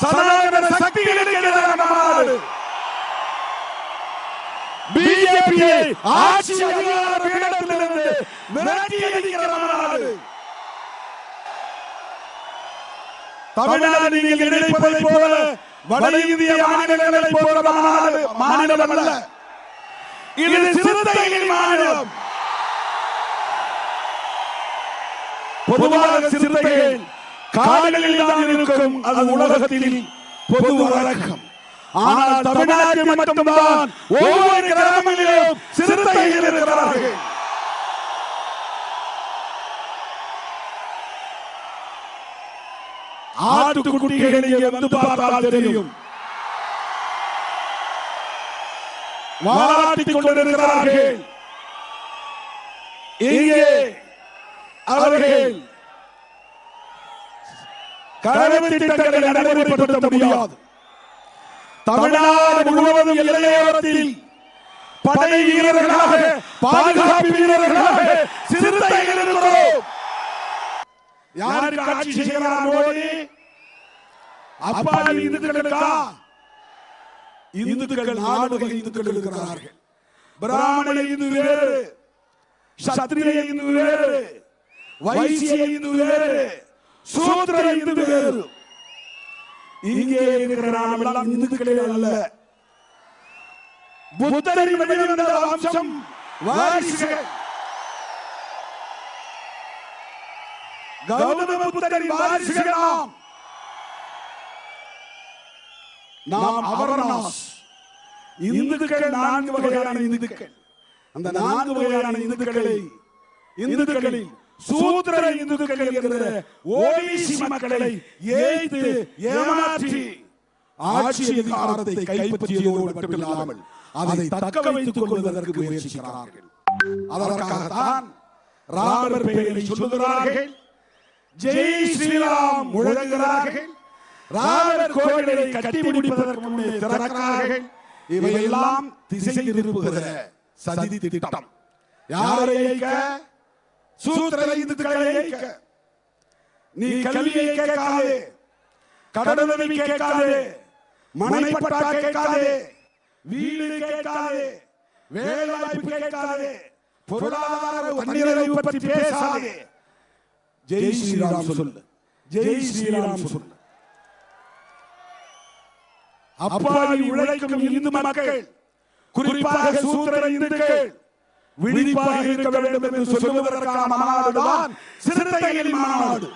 சனாதன சக்திகளுக்கு எதிரான மாநாடு பிஜேபியை ஆட்சி அதிகார பீடத்திலிருந்து விரட்டி அடிக்கிற மாநாடு தமிழ்நாடு நீங்கள் நினைப்பதை போல வட இந்திய மாநிலங்களை போல மாநாடு மாநிலம் அல்ல இது சிறுத்தைகளின் மாநிலம். பொதுவாக சிறுத்தைகள் காடுகளில் தான் இருக்கும் அது உலகத்தில் பொது வழக்கம். ஆனால் தமிழ்நாட்டில் மட்டும்தான் ஒவ்வொரு கிராமங்களிலும் சிறுத்தைகள் இருக்கிறார்கள். ஆட்டுக்குட்டிகளை வந்து பார்த்தால் தெரியும். வாராட்டிக் கொண்டிருக்கிறார்கள். இங்கே அவர்கள் கனவு திட்டங்களை நடைமுறைப்படுத்த முடியாது தமிழ்நாடு முழுவதும் எல்லையோரத்தில் படை வீரர்களாக பாதுகாப்பு வீரர்களாக சிறுத்தைகள் இருக்கிறோம் யாருக்கு ஆட்சி செய்கிறார் மோடி அப்பாவி இந்துக்களுக்கா இந்துக்கள் நாலு வகை இந்துக்கள் இருக்கிறார்கள் பிராமண இந்து வேறு சத்திரிய இந்து வேறு வைசிய இந்து வேறு சூத்திர இந்து வேறு. இங்கே இருக்கிற நாம் எல்லாம் இந்துக்களே அல்ல. புத்தரின் வெளிவந்த வம்சம் வாரிசுகள். கௌதம புத்தரின் வாரிசுகள் நாம் நாம் அவர்னாஸ் இந்துக்கள் நான்கு வகையான இந்துக்கள். அந்த நான்கு வகையான இந்துக்களை இந்துக்களில் சூத்திர இந்துக்கள் என்கிற ஓபிசி மக்களை ஏய்த்து ஏமாற்றி ஆட்சி அதிகாரத்தை கைப்பற்றியதோடு மட்டுமில்லாமல் அதை தக்க வைத்துக் கொள்வதற்கு முயற்சிக்கிறார்கள். அதற்காகத்தான் ராமர் பெயரை சொல்லுகிறார்கள். ஜெய் ஸ்ரீராம் முழங்குகிறார்கள். ராமர் கோவிலை கட்டி முடிப்பதற்கு முன்னே திறக்கிறார்கள். இவையெல்லாம் திசை திருப்புகிற சதி திட்டம். யாரை ஏய்க்க? சூத்திர இந்துக்களை நீ கல்வியை கேட்காதே. கடனுதவி கேட்காதே. மனைப்பட்டா கேட்காதே. வீடு கேட்காதே. வேலைவாய்ப்பு கேட்காதே. பொருளாதார தண்ணீரை பற்றி பேசாதே. ஜெய் ஸ்ரீராம் சொல்லு. ஜெய் ஸ்ரீராம் சொல்லு. அப்பாவி உழைக்கும் இந்து மக்கள் குறிப்பாக சூத்திர இந்துக்கள் விழிப்பாக இருக்க வேண்டும் என்று சொல்லுவதற்கான மாநாடுதான் சிறுத்தைகளின் மாநாடு